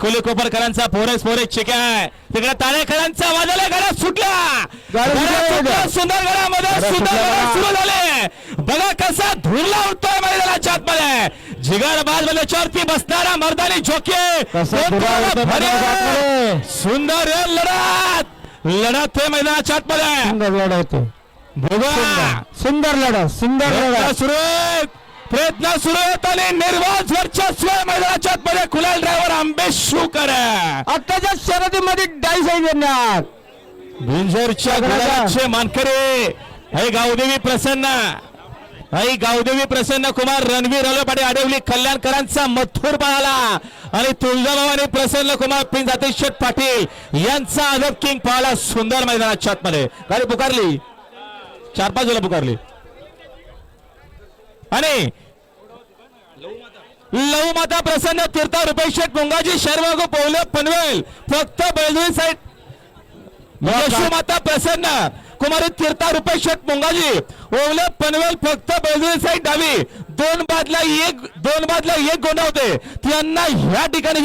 कोले कोपरकरांचा फोरेस फोरेस चिक आहे. तिकडे ताळेकरांचा वाजला गडा सुटला. सुंदर गडामध्ये गडा. सुरू झाले. बघा कसा धुरला उठतोय मैदानाच्या आतमध्ये. जिगार बाजमध्ये बसणारा मर्दानी झोके. पोरं. सुंदर लढत. लढत आहे मैदानाच्या आतमध्ये. सुंदर लढा होते बघा. सुंदर. लढा सुंदर लढा प्रयत्न सुरू प्रयत्न सुरू आहेत आणि निर्वाज वर्चस्व आहे मैदानाच्या आतमध्ये. आंबेश शूकर आहे आताच्या शर्यतीमध्ये डाईस आहे देणार. सगळ्या गुलाबाचे मानकरे. हे गावदेवी प्रसन्न. आई गावदेवी प्रसन्न कुमार रणवीर अलोपाटे आडवली कल्याणकरांचा मथुर पाळाला आणि तुळजाभवानी प्रसन्न कुमार पिंज शेठ पाटील यांचा अदब किंग पाळाला सुंदर मैदानाच्या आतमध्ये. गाडी पुकारली. चार पाच वेळा पुकारली. आणि लहू माता प्रसन्न तीर्था रुपेश शेठ मुंगाजी शर्मा पवले पनवेल. फक्त बैलवी साईड यशू माता प्रसन्न. कुमारी तीर्था रुपेश शेठ मुंगाजी ओवले पनवेल फक्त बैलवी साईड डावी. दोन बादला एक दोन बादला एक गोंडा होते. त्यांना ह्या ठिकाणी